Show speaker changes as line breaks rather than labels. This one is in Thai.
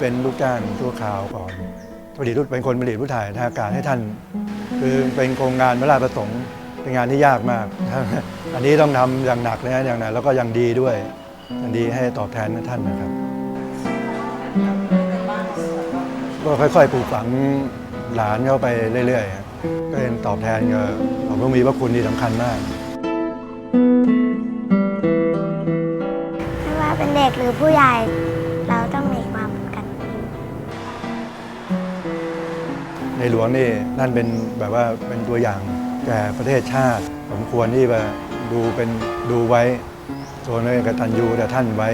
เป็นลูกจ้างชั่วคราวก่อนผลิตรุ่นเป็นคนผลิตผู้ถ่ายทางอากาศให้ท่าน คือเป็นโครงงานพระราชประสงค์เป็นงานที่ยากมาก อันนี้ต้องทำอย่างหนักเลยนะอย่างหนักแล้วก็ย่างดีด้วยอย่างดีให้ตอบแทนท่านนะครับ ก็ค่อยๆปลูกฝังหลานเข้าไปเรื่อยๆก็เป็นตอบแทนกับผมก็มีพระคุณที่สำคัญมาก
ไม่ว่าเป็นเด็กหรือผู้ใหญ่ เราต้อง
ในหลวงนี่นั่นเป็นแบบว่าเป็นตัวอย่างแก่ประเทศชาติ สมควรที่จะดูเป็นดูไว้ตัวนั้นกตัญญูแต่ท่านไว้